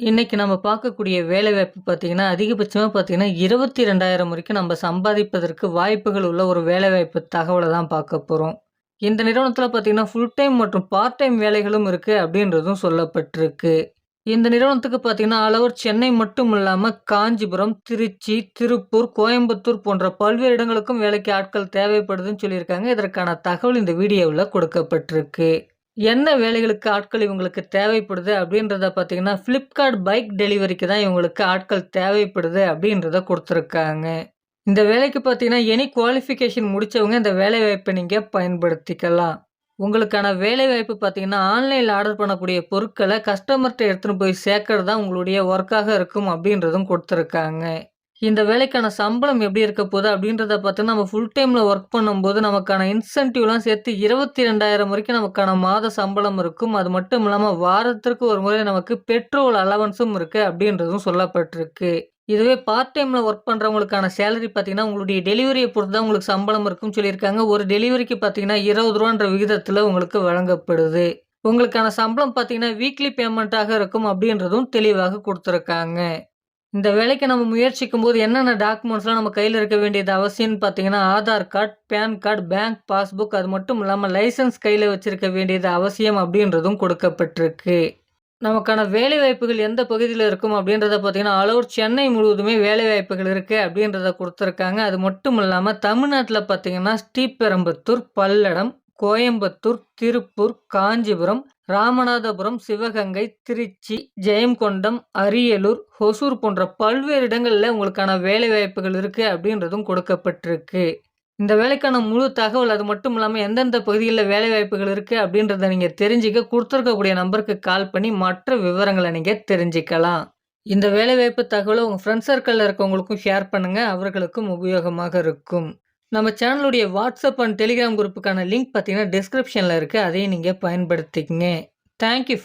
இன்றைக்கி நம்ம பார்க்கக்கூடிய வேலைவாய்ப்பு பார்த்தீங்கன்னா, பார்த்திங்கன்னா பார்த்தீங்கன்னா, 22,000 வரைக்கும் நம்ம சம்பாதிப்பதற்கு வாய்ப்புகள் உள்ள ஒரு வேலைவாய்ப்பு தகவலை தான் பார்க்க போகிறோம் இந்த நிறுவனத்தில் பார்த்தீங்கன்னா, ஃபுல் டைம் மற்றும் பார்ட் டைம் வேலைகளும் இருக்குது அப்படின்றதும் சொல்லப்பட்டிருக்கு. இந்த நிறுவனத்துக்கு பார்த்தீங்கன்னா, அளவர் சென்னை மட்டும் இல்லாமல் காஞ்சிபுரம், திருச்சி, திருப்பூர், கோயம்புத்தூர் போன்ற பல்வேறு இடங்களுக்கும் வேலைக்கு ஆட்கள் தேவைப்படுதுன்னு சொல்லியிருக்காங்க. இதற்கான தகவல் இந்த வீடியோவில் கொடுக்கப்பட்டிருக்கு. என்ன வேலைகளுக்கு ஆட்கள் இவங்களுக்கு தேவைப்படுது அப்படின்றத பார்த்தீங்கன்னா, ஃப்ளிப்கார்ட் பைக் டெலிவரிக்கு தான் இவங்களுக்கு ஆட்கள் தேவைப்படுது அப்படின்றத கொடுத்துருக்காங்க இந்த வேலைக்கு பார்த்தீங்கன்னா, எனி குவாலிஃபிகேஷன் முடிச்சவங்க இந்த வேலைவாய்ப்ப நீங்கள் பயன்படுத்திக்கலாம். உங்களுக்கான வேலைவாய்ப்பு பார்த்தீங்கன்னா, ஆன்லைனில் ஆர்டர் பண்ணக்கூடிய பொருட்களை கஸ்டமர்கிட்ட எடுத்துன்னு போய் சேர்க்கறது தான் உங்களுடைய ஒர்க்காக இருக்கும் அப்படின்றதும் கொடுத்துருக்காங்க இந்த வேலைக்கான சம்பளம் எப்படி இருக்க போகுது அப்படின்றத பார்த்து நம்ம ஃபுல் டைமில் ஒர்க் பண்ணும்போது நமக்கான இன்சென்டிவ்லாம் சேர்த்து 22,000 வரைக்கும் நமக்கான மாத சம்பளம் இருக்கும். அது மட்டும் இல்லாமல் வாரத்திற்கு ஒரு முறை நமக்கு பெட்ரோல் அலவன்ஸும் இருக்குது அப்படின்றதும் சொல்லப்பட்டிருக்கு. இதுவே பார்ட் டைமில் ஒர்க் பண்ணுறவங்களுக்கான சேலரி பார்த்தீங்கன்னா, உங்களுடைய டெலிவரியை பொறுத்து தான் உங்களுக்கு சம்பளம் இருக்கும்னு சொல்லியிருக்காங்க. ஒரு டெலிவரிக்கு பார்த்தீங்கன்னா, இருபது ரூபான்ற விகிதத்தில் உங்களுக்கு வழங்கப்படுது. உங்களுக்கான சம்பளம் பார்த்தீங்கன்னா, வீக்லி பேமெண்ட்டாக இருக்கும் அப்படின்றதும் தெளிவாக கொடுத்துருக்காங்க இந்த வேலைக்கு நம்ம முயற்சிக்கும் போது என்னென்ன டாக்குமெண்ட்ஸ்லாம் நம்ம கையில் இருக்க வேண்டியது அவசியம்னு பார்த்தீங்கன்னா, Aadhaar card PAN card bank passbook அது மட்டும் இல்லாமல் லைசன்ஸ் கையில் வச்சுருக்க வேண்டியது அவசியம் அப்படின்றதும் கொடுக்கப்பட்டிருக்கு. நமக்கான வேலைவாய்ப்புகள் எந்த பகுதியில் இருக்கும் அப்படின்றத பார்த்தீங்கன்னா, ஆல் ஓவர் சென்னை முழுவதுமே வேலைவாய்ப்புகள் இருக்குது அப்படின்றத கொடுத்துருக்காங்க அது மட்டும் இல்லாமல் தமிழ்நாட்டில் பார்த்தீங்கன்னா, ஸ்ரீபெரும்புத்தூர், பல்லடம், கோயம்புத்தூர், திருப்பூர், காஞ்சிபுரம், ராமநாதபுரம், சிவகங்கை, திருச்சி, ஜெயங்கொண்டம், அரியலூர், ஹொசூர் போன்ற பல்வேறு இடங்களில் உங்களுக்கான வேலைவாய்ப்புகள் இருக்குது அப்படின்றதும் கொடுக்கப்பட்டிருக்கு. இந்த வேலைக்கான முழு தகவல் அது மட்டும் இல்லாமல் எந்தெந்த பகுதிகள்ல வேலைவாய்ப்புகள் இருக்குது அப்படின்றத நீங்கள் தெரிஞ்சுக்க கொடுத்துருக்கக்கூடிய நம்பருக்கு கால் பண்ணி மற்ற விவரங்களை நீங்கள் தெரிஞ்சுக்கலாம். இந்த வேலைவாய்ப்பு தகவலை உங்கள் ஃப்ரெண்ட்ஸ் சர்க்கிளில் இருக்கவங்களுக்கும் ஷேர் பண்ணுங்கள் அவர்களுக்கும் உபயோகமாக இருக்கும். நம்ம சேனலுடைய வாட்ஸ்அப் அண்ட் டெலிகிராம் குரூப்புக்கான லிங்க் பார்த்தீங்கன்னா, டிஸ்கிரிப்ஷனில் இருக்குது அதையும் நீங்கள் பயன்படுத்திக்கங்க. Thank you